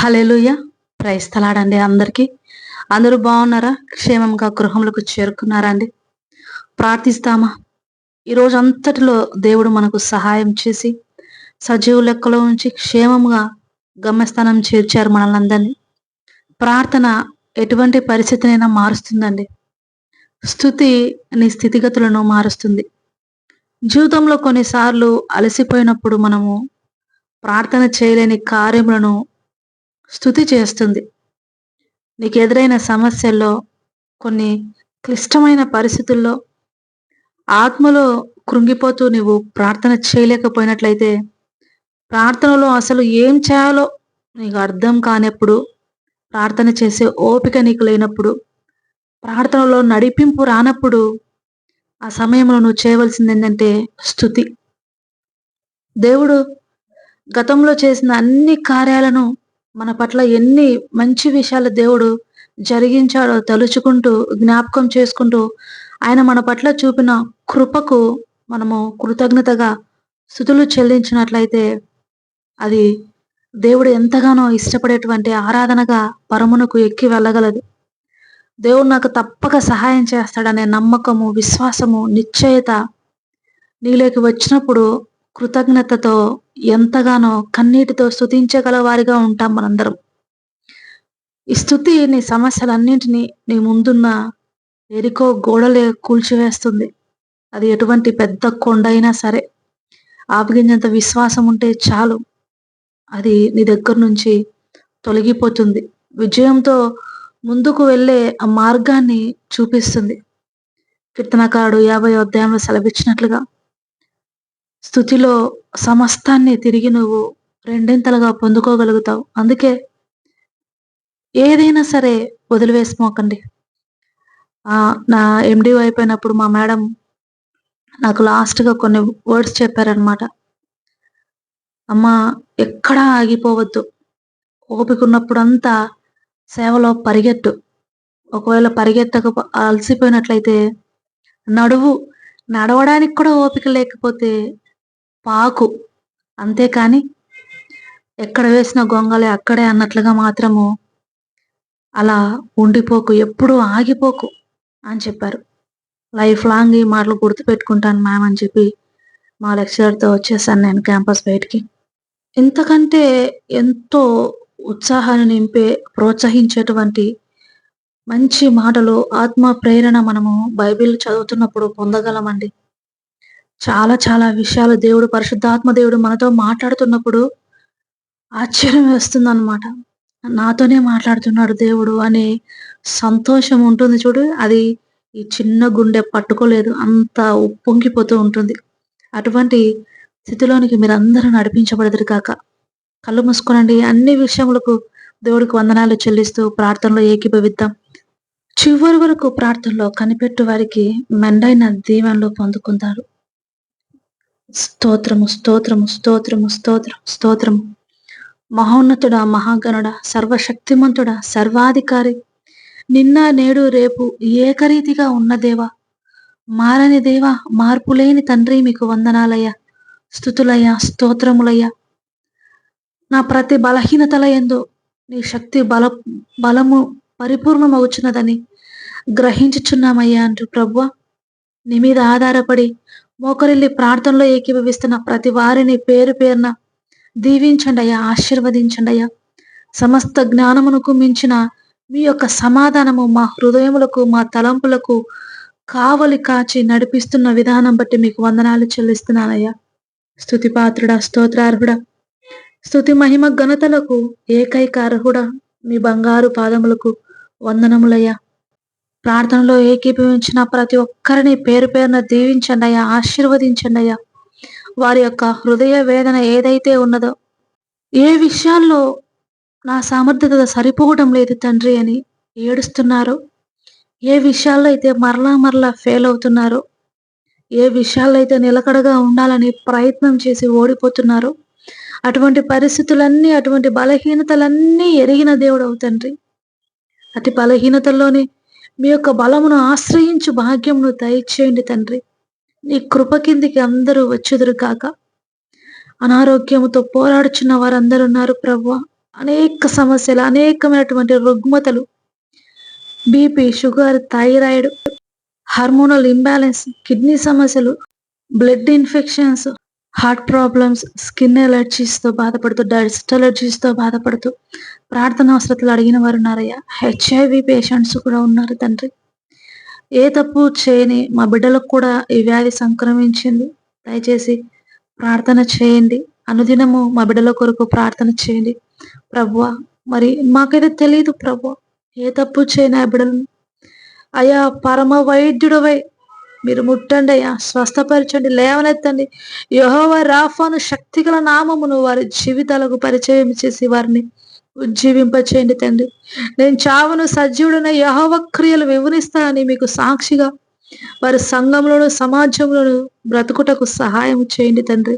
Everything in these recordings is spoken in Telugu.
హలెలుయ ప్రైస్తలాడండి అందరికీ. అందరూ బాగున్నారా? క్షేమంగా గృహంలోకి చేరుకున్నారా అండి ప్రార్థిస్తామా? ఈరోజు అంతటిలో దేవుడు మనకు సహాయం చేసి సజీవు లెక్కలో ఉంచి క్షేమంగా గమ్యస్థానం చేర్చారు మనల్ని అందరినీ ప్రార్థన ఎటువంటి పరిస్థితినైనా మారుస్తుందండి. స్థుతి నీ స్థితిగతులను మారుస్తుంది. జీవితంలో కొన్నిసార్లు అలసిపోయినప్పుడు మనము ప్రార్థన చేయలేని కార్యములను స్థుతి చేస్తుంది. నీకు ఎదురైన సమస్యల్లో కొన్ని క్లిష్టమైన పరిస్థితుల్లో ఆత్మలో కృంగిపోతూ నువ్వు ప్రార్థన చేయలేకపోయినట్లయితే ప్రార్థనలో అసలు ఏం చేయాలో నీకు అర్థం కానప్పుడు ప్రార్థన చేసే ఓపిక నీకు లేనప్పుడు ప్రార్థనలో నడిపింపు రానప్పుడు ఆ సమయంలో నువ్వు చేయవలసింది ఏంటంటే స్థుతి. దేవుడు గతంలో చేసిన అన్ని కార్యాలను మన పట్ల ఎన్ని మంచి విషయాలు దేవుడు జరిగించాడో తలుచుకుంటూ జ్ఞాపకం చేసుకుంటూ ఆయన మన పట్ల చూపిన కృపకు మనము కృతజ్ఞతగా స్థుతులు చెల్లించినట్లయితే అది దేవుడు ఎంతగానో ఇష్టపడేటువంటి ఆరాధనగా పరమునకు ఎక్కి వెళ్ళగలదు. దేవుడు నాకు తప్పక సహాయం చేస్తాడనే నమ్మకము విశ్వాసము నిశ్చయత నీలోకి వచ్చినప్పుడు కృతజ్ఞతతో ఎంతగానో కన్నీటితో స్థుతించగల వారిగా ఉంటాం మనందరం. ఈ స్థుతి నీ సమస్యలన్నింటినీ నీ ముందున్న ఎరికో గోడలే కూల్చివేస్తుంది. అది ఎటువంటి పెద్ద కొండ అయినా సరే ఆపగించేంత విశ్వాసం ఉంటే చాలు. అది నీ దగ్గర నుంచి తొలగిపోతుంది. విజయంతో ముందుకు వెళ్ళే ఆ మార్గాన్ని చూపిస్తుంది. కీర్తనకారుడు యాభై అధ్యాయంలో సెలవిచ్చినట్లుగా స్థుతిలో సమస్తాన్ని తిరిగి నువ్వు రెండింతలుగా పొందుకోగలుగుతావు. అందుకే ఏదైనా సరే వదిలివేసుకోకండి నా ఎండి అయిపోయినప్పుడు మా మేడం నాకు లాస్ట్గా కొన్ని వర్డ్స్ చెప్పారనమాట అమ్మ ఎక్కడా ఆగిపోవద్దు. ఓపిక ఉన్నప్పుడంతా సేవలో పరిగెట్టు. ఒకవేళ పరిగెత్తక అలసిపోయినట్లయితే నడువు నడవడానికి కూడా ఓపిక లేకపోతే పాకు. అంతేకాని ఎక్కడ వేసిన గొంగలే అక్కడే అన్నట్లుగా మాత్రము అలా ఉండిపోకు ఎప్పుడూ ఆగిపోకు అని చెప్పారు. లైఫ్ లాంగ్ ఈ మాటలు గుర్తుపెట్టుకుంటాను మ్యామ్ అని చెప్పి మా లెక్చరర్తో వచ్చేసాను నేను క్యాంపస్ బయటికి. ఇంతకంటే ఎంతో ఉత్సాహాన్ని నింపే ప్రోత్సహించేటువంటి మంచి మాటలు ఆత్మ ప్రేరణ మనము బైబిల్ చదువుతున్నప్పుడు పొందగలమండి. చాలా చాలా విషయాలు దేవుడు పరిశుద్ధాత్మ దేవుడు మనతో మాట్లాడుతున్నప్పుడు ఆశ్చర్యం వేస్తుంది అనమాట నాతోనే మాట్లాడుతున్నాడు దేవుడు అనే సంతోషం ఉంటుంది చూడు. అది ఈ చిన్న గుండె పట్టుకోలేదు. అంత ఉప్పొంగిపోతూ ఉంటుంది. అటువంటి స్థితిలోనికి మీరందరూ నడిపించబడదురు కాక కళ్ళు మూసుకోనండి. అన్ని విషయములకు దేవుడికి వందనాలు చెల్లిస్తూ ప్రార్థనలో ఏకీభవిద్దాం. చివరి వరకు ప్రార్థనలో కనిపెట్టు వారికి మెండైన దీవెనలో పొందుకుంటారు స్తోత్రము స్తోత్రము స్తోత్రము స్తోత్రం స్తోత్రము. మహోన్నతుడ మహాగణుడ సర్వశక్తిమంతుడ సర్వాధికారి. నిన్న నేడు రేపు ఏకరీతిగా ఉన్న దేవా. మారని దేవా మార్పులేని తండ్రి మీకు వందనాలయ్యా. స్థుతులయ్యా స్తోత్రములయ్యా. నా ప్రతి బలహీనతల ఎందు నీ శక్తి బల బలము పరిపూర్ణమవుచున్నదని గ్రహించుచున్నామయ్యా అంటూ ప్రభువ నీ మీద ఆధారపడి మోకరిల్లి ప్రార్థనలో ఏకీభవిస్తున్న ప్రతి వారిని పేరు పేరున దీవించండి అయ్యా ఆశీర్వదించండి అయ్యా. సమస్త జ్ఞానమునకు మించిన మీ యొక్క సమాధానము మా హృదయములకు మా తలంపులకు కావలి కాచి నడిపిస్తున్న విధానం బట్టి మీకు వందనాలు చెల్లిస్తున్నానయ్యా స్థుతి పాత్రుడ స్తోత్రార్హుడ. స్థుతి మహిమ ఘనతలకు ఏకైక అర్హుడ మీ బంగారు పాదములకు వందనములయ్యా ప్రార్థనలో ఏకీభవించిన ప్రతి ఒక్కరిని పేరు పేరున దీవించండి అయ్యా ఆశీర్వదించండి అయ్యా. వారి యొక్క హృదయ వేదన ఏదైతే ఉన్నదో ఏ విషయాల్లో నా సామర్థ్యత సరిపోవడం లేదు తండ్రి అని ఏడుస్తున్నారు ఏ విషయాల్లో అయితే మరలా మరలా ఫెయిల్ అవుతున్నారు ఏ విషయాల్లో అయితే నిలకడగా ఉండాలని ప్రయత్నం చేసి ఓడిపోతున్నారు అటువంటి పరిస్థితులన్నీ అటువంటి బలహీనతలన్నీ ఎరిగిన దేవుడు అవుతండ్రి అతి బలహీనతల్లోనే మీ యొక్క బలమును ఆశ్రయించు భాగ్యమును దయచేయండి తండ్రి. నీ కృప కిందికి అందరూ వచ్చుదురు కాక. అనారోగ్యముతో పోరాడుచున్న వారందరూ ఉన్నారు ప్రభు అనేక సమస్యలు అనేకమైనటువంటి రుగ్మతలు. BP sugar thyroid hormonal imbalance kidney సమస్యలు blood infections heart problems skin ఎలర్జీస్తో బాధపడుతూ డస్ట్ ఎలర్జీస్తో బాధపడుతూ ప్రార్థన అవసరతలు అడిగిన వారు ఉన్నారయ్యా. హెచ్ఐవి పేషెంట్స్ కూడా ఉన్నారు తండ్రి. ఏ తప్పు చేయని మా బిడ్డలకు కూడా ఈ వ్యాధి సంక్రమించింది. దయచేసి ప్రార్థన చేయండి. అనుదినము మా బిడ్డల కొరకు ప్రార్థన చేయండి. ప్రభువ మరి మాకైతే తెలియదు ప్రభు ఏ తప్పు చేయని ఆ బిడ్డలను. అయా పరమ వైద్యుడవై మీరు ముట్టండి అయ్యా స్వస్థపరచండి లేవనెత్తండి. యహోవ రాఫాను శక్తిగల నామమును వారి జీవితాలకు పరిచయం చేసి వారిని ఉజ్జీవింపచేయండి తండ్రి. నేను చావును సజీవుడైన యహోవ క్రియలు వివరిస్తానని మీకు సాక్షిగా వారి సంఘంలోను సమాజంలోను బ్రతుకుటకు సహాయం చేయండి తండ్రి.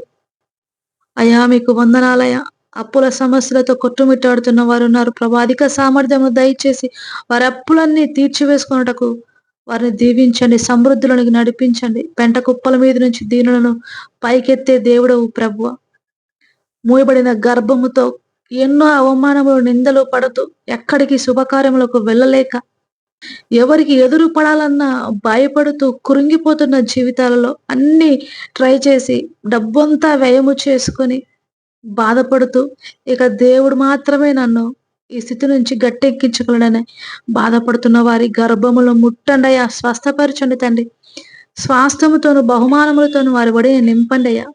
అయా మీకు వందనాలయ అప్పుల సమస్యలతో కొట్టుమిట్టాడుతున్న వారు ఉన్నారు. ప్రభా అధిక సామర్థ్యము దయచేసి వారి అప్పులన్నీ తీర్చివేసుకున్నటకు వారిని దీవించండి సమృద్ధులను నడిపించండి. పెంట కుప్పల మీద నుంచి దీనులను పైకెత్తే దేవుడవు ప్రభు మూయబడిన గర్భముతో ఎన్నో అవమానములు నిందలు పడుతూ ఎక్కడికి శుభకార్యములకు వెళ్ళలేక ఎవరికి ఎదురు పడాలన్నా భయపడుతూ కురింగిపోతున్న జీవితాలలో అన్ని ట్రై చేసి డబ్బంతా వ్యయము చేసుకొని బాధపడుతూ ఇక దేవుడు మాత్రమే నన్ను ఈ స్థితి నుంచి గట్టెక్కించగలడని బాధపడుతున్న వారి గర్భములు ముట్టండయ్యా స్వస్థపరచండి తండ్రి. స్వాస్థముతోను బహుమానములతోను వారి వడిని నింపండి అయ్యా.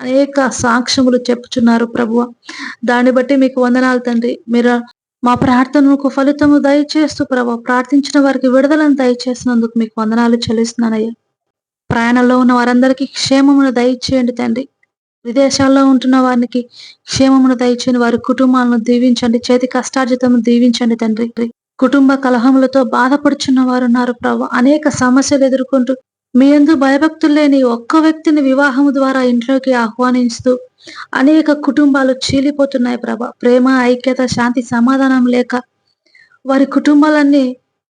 అనేక సాక్ష్యములు చెప్పుచున్నారు ప్రభువ. దాన్ని బట్టి మీకు వందనాలు తండ్రి. మీరు మా ప్రార్థనకు ఫలితము దయచేస్తూ ప్రభు ప్రార్థించిన వారికి విడుదలను దయచేసినందుకు మీకు వందనాలు చెల్లిస్తున్నానయ్యా. ప్రయాణంలో ఉన్న వారందరికీ క్షేమమును దయచేయండి తండ్రి. విదేశాల్లో ఉంటున్న వారికి క్షేమమును దయచేయండి వారి కుటుంబాలను దీవించండి చేతి కష్టార్జితము దీవించండి తండ్రి. కుటుంబ కలహములతో బాధపడుచున్న వారు ఉన్నారు ప్రభు. అనేక సమస్యలు ఎదుర్కొంటూ మీ ఎందు భయభక్తులు లేని ఒక్క వ్యక్తిని వివాహము ద్వారా ఇంట్లోకి ఆహ్వానిస్తూ అనేక కుటుంబాలు చీలిపోతున్నాయి ప్రభ. ప్రేమ ఐక్యత శాంతి సమాధానం లేక వారి కుటుంబాలన్నీ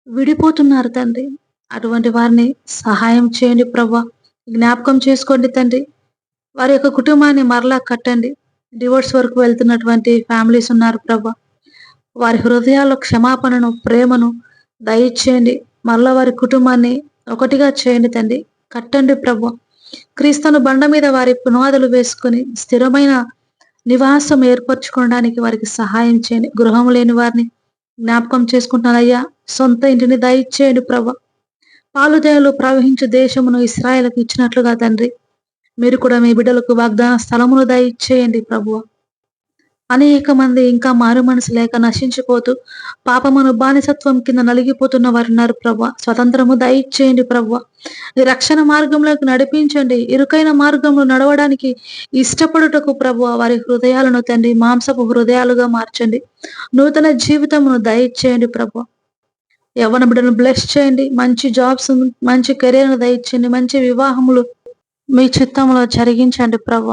విడిపోతున్నారు తండ్రి. అటువంటి వారిని సహాయం చేయండి ప్రభ. జ్ఞాపకం చేసుకోండి తండ్రి. వారి యొక్క కుటుంబాన్ని మరలా కట్టండి. డివోర్స్ వరకు వెళ్తున్నటువంటి ఫ్యామిలీస్ ఉన్నారు ప్రభా. వారి హృదయాల్లో క్షమాపణను ప్రేమను దయచేయండి. మరలా వారి కుటుంబాన్ని ఒకటిగా చేయండి తండ్రి. కట్టండి ప్రభు. క్రీస్తును బండ మీద వారి పునాదులు వేసుకుని స్థిరమైన నివాసం ఏర్పరచుకోవడానికి వారికి సహాయం చేయండి. గృహం లేని వారిని జ్ఞాపకం చేసుకుంటున్నానయ్యా సొంత ఇంటిని దయచేయండి ప్రభ. పాలుదయలు ప్రవహించే దేశమును ఇస్రాయలకు ఇచ్చినట్లుగా తండ్రి. మీరు కూడా మీ బిడ్డలకు వాగ్దాన స్థలమును దయచేయండి ప్రభువ. అనేక మంది ఇంకా మారు మనసు లేక నశించిపోతూ పాపమును బానిసత్వం కింద నలిగిపోతున్న వారు ఉన్నారు ప్రభు స్వతంత్రము దయచేయండి ప్రభు రక్షణ మార్గంలోకి నడిపించండి. ఇరుకైన మార్గంలో నడవడానికి ఇష్టపడుటకు ప్రభు వారి హృదయాలను తండ్రి మాంసపు హృదయాలుగా మార్చండి. నూతన జీవితమును దయచేయండి ప్రభు యవన బిడ్డను బ్లెస్ చేయండి. మంచి జాబ్స్ మంచి కెరీర్ను దయచేయండి. మంచి వివాహములు మీ చిత్తంలో జరిగించండి ప్రభు.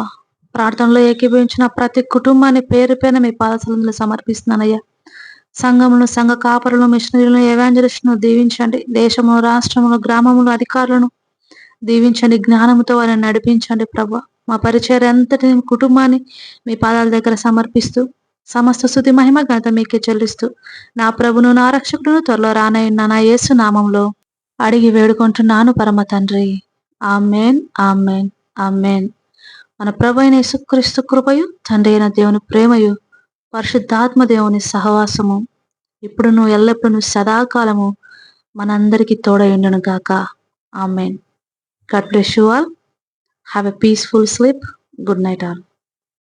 ప్రార్థనలో ఏకీభవించిన ప్రతి కుటుంబాన్ని పేరు పైన మీ పాదసలంలో సమర్పిస్తున్నానయ్యా. సంఘములను సంఘ కాపరులను మిషనరీలను ఎవాంజలిస్ట్ను దీవించండి. దేశము రాష్ట్రములు గ్రామములు అధికారులను దీవించండి. జ్ఞానముతో వారిని నడిపించండి ప్రభు. మా పరిచయం అంతటి కుటుంబాన్ని మీ పాదాల దగ్గర సమర్పిస్తూ సమస్త స్థుతి మహిమ ఘనత మీకే చెల్లిస్తూ నా ప్రభును నా రక్షకుడును త్వరలో రానయ్యున్న నా యేసు నామంలో అడిగి వేడుకుంటున్నాను పరమ తండ్రి. Amen amen amen. మన ప్రభు అయిన యేసుక్రీస్తు కృపయు తండ్రి అయిన దేవుని ప్రేమయు పరిశుద్ధాత్మ దేవుని సహవాసము ఇప్పుడు నువ్వు ఎల్లప్పుడూ సదాకాలము మనందరికీ తోడయుండును గాక. Amen. God bless you all. Have a peaceful sleep. Good night all.